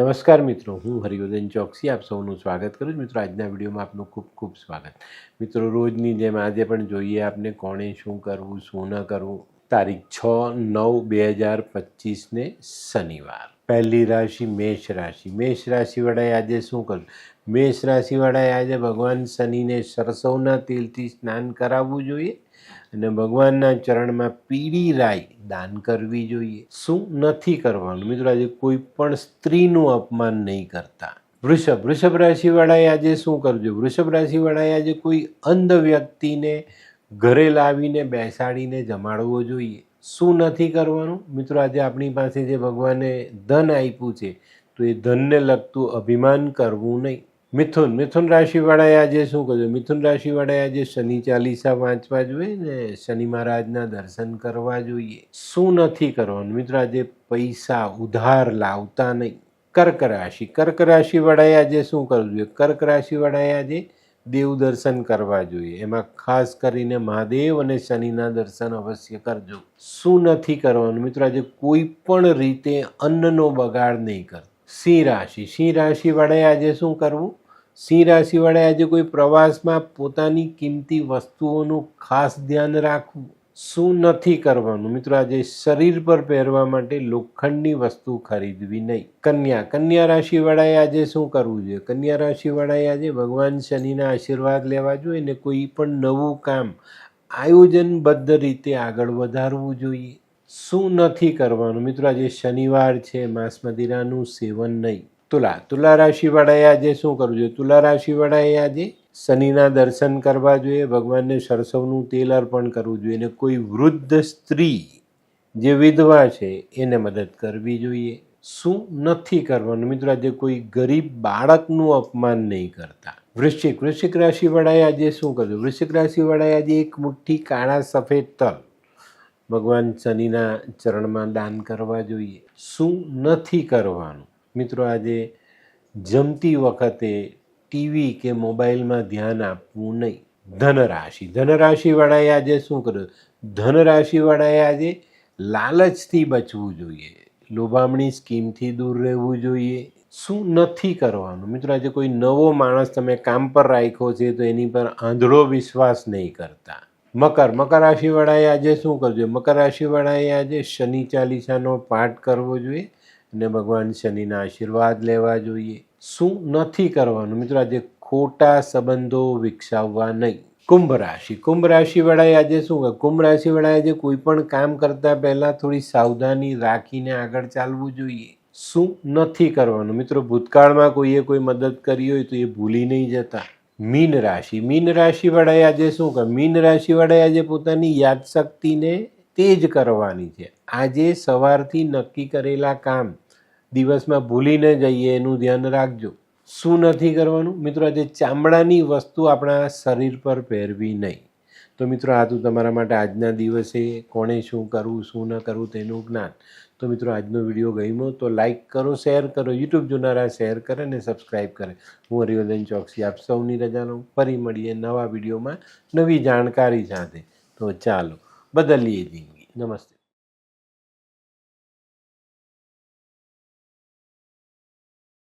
નમસ્કાર મિત્રો, હું હરિવર્ધન ચોકસી, આપ સૌનું સ્વાગત કરું છું. મિત્રો, આજના વિડીયોમાં આપનું ખૂબ ખૂબ સ્વાગત. મિત્રો, રોજની જેમ આજે પણ જોઈએ આપને કોણે શું કરવું, શું ન કરવું. તારીખ છ નવ બે હજાર પચીસને શનિવાર. પહેલી રાશિ મેષ રાશિ. મેષ રાશિવાળાએ આજે શું કરવું મેષ રાશિવાળાએ આજે ભગવાન શનિને સરસવના તેલથી સ્નાન કરાવવું જોઈએ અને ભગવાનના ચરણમાં પીળી રાઈ દાન કરવી જોઈએ. શું નથી કરવાનું? મિત્રો, આજે કોઈ પણ સ્ત્રીનું અપમાન નહીં કરતા. વૃષભ વૃષભ રાશિવાળાએ આજે શું કરજો? વૃષભ રાશિવાળાએ આજે કોઈ અંધ વ્યક્તિને ઘરે લાવીને બેસાડીને જમાડવો જોઈએ. શું નથી કરવાનું? મિત્રો, આજે આપણી પાસે જે ભગવાને ધન આપ્યું છે, તો એ ધનને લગતું અભિમાન કરવું નહીં. મિથુન મિથુન રાશિવાળાએ આજે શું કહ્યું મિથુન રાશિવાળાએ આજે શનિ ચાલીસા વાંચવા જોઈએ ને શનિ મહારાજના દર્શન કરવા જોઈએ. શું નથી કરવાનું? મિત્રો, આજે પૈસા ઉધાર લાવતા નહીં. કર્ક રાશિ, કર્ક રાશિવાળાએ આજે શું કરવું જોઈએ? કર્ક રાશિવાળાએ આજે દેવ દર્શન કરવા જોઈએ. એમાં ખાસ કરીને મહાદેવ અને શનિના દર્શન અવશ્ય કરજો. શું નથી કરવાનું? મિત્રો, આજે કોઈ પણ રીતે અન્નનો બગાડ નહીં કરતો. સિંહ રાશિ, સિંહ રાશિવાળાએ આજે શું કરવું? સિંહ રાશિવાળાએ આજે કોઈ પ્રવાસમાં પોતાની કિંમતી વસ્તુઓનું ખાસ ધ્યાન રાખવું, શું નથી કરવાનું? મિત્રો, આજે શરીર પર પહેરવા માટે લોખંડની વસ્તુ ખરીદવી નહીં. કન્યા કન્યા રાશિવાળાએ આજે શું કરવું જોઈએ? કન્યા રાશિવાળાએ આજે ભગવાન શનિના આશીર્વાદ લેવા જોઈએ ને કોઈ પણ નવું કામ આયોજનબદ્ધ રીતે આગળ વધારવું જોઈએ. શું નથી કરવાનું? મિત્રો, આજે શનિવાર છે માંસ મદિરાનું સેવન નહીં. તુલા તુલા રાશિવાળાએ આજે શું કરવું જોઈએ? તુલા રાશિવાળાએ આજે શનિના દર્શન કરવા જોઈએ, ભગવાનને સરસવનું તેલ અર્પણ કરવું જોઈએ અને કોઈ વૃદ્ધ સ્ત્રી જે વિધવા છે એને મદદ કરવી જોઈએ. શું નથી કરવાનું? મિત્રો, આજે કોઈ ગરીબ બાળકનું અપમાન નહીં કરતા. વૃશ્ચિક વૃશ્ચિક રાશિવાળાએ આજે શું કરવું વૃશ્ચિક રાશિવાળાએ આજે એક મુઠ્ઠી કાળા સફેદ તલ ભગવાન શનિના ચરણમાં દાન કરવા જોઈએ. શું નથી કરવાનું? મિત્રો, આજે જમતી વખતે ટીવી કે મોબાઈલમાં ધ્યાન આપવું નહીં. ધનરાશિ. ધનરાશિવાળાએ આજે શું કર્યું? ધનરાશિવાળાએ આજે લાલચથી બચવું જોઈએ. લોભામણી સ્કીમથી દૂર રહેવું જોઈએ. શું નથી કરવાનું? મિત્રો, આજે કોઈ નવો માણસ તમે કામ પર રાખ્યો છે તો એની પર આંધળો વિશ્વાસ નહીં કરતા. મકર. મકર રાશિવાળાએ આજે શું કરજો મકર રાશિવાળાએ આજે શનિ ચાલીસાનો પાઠ કરવો જોઈએ. અને ભગવાન શનિના આશીર્વાદ લેવા જોઈએ. શું નથી કરવાનું? મિત્રો, આજે ખોટા સંબંધો વિકસાવવા નહીં. કુંભ રાશિ. કુંભ રાશિવાળાએ આજે શું કહે કુંભ રાશિવાળાએ આજે કોઈ પણ કામ કરતા પહેલાં થોડી સાવધાની રાખીને આગળ ચાલવું જોઈએ. શું નથી કરવાનું? મિત્રો, ભૂતકાળમાં કોઈએ કોઈ મદદ કરી હોય તો એ ભૂલી નહીં જતા. મીન રાશિ. મીન રાશિવાળાએ આજે શું કહે મીન રાશિવાળાએ આજે પોતાની યાદશક્તિને તેજ કરવાની છે. આજે સવારથી નક્કી કરેલા કામ. દિવસમાં ભૂલી ન જઈએ એનું ધ્યાન રાખજો. શું નથી કરવાનું? મિત્રો, આજે ચામડાની વસ્તુ આપણા શરીર પર પહેરવી નહીં. તો મિત્રો, આ તો તમારા માટે આજના દિવસે કોણે શું કરવું, શું ન કરવું તેનું જ્ઞાન. તો મિત્રો, આજનો વીડિયો ગમ્યો તો લાઇક કરો, શેર કરો, યુટ્યુબ જોનારા શેર કરે અને સબસ્ક્રાઈબ કરે. હું હરિવર્ધન ચોકસી આપ સૌની રજાનો ફરી મળીએ નવા વિડીયોમાં નવી જાણકારી સાથે. તો ચાલો, બદલીએ જિંદગી. નમસ્તે.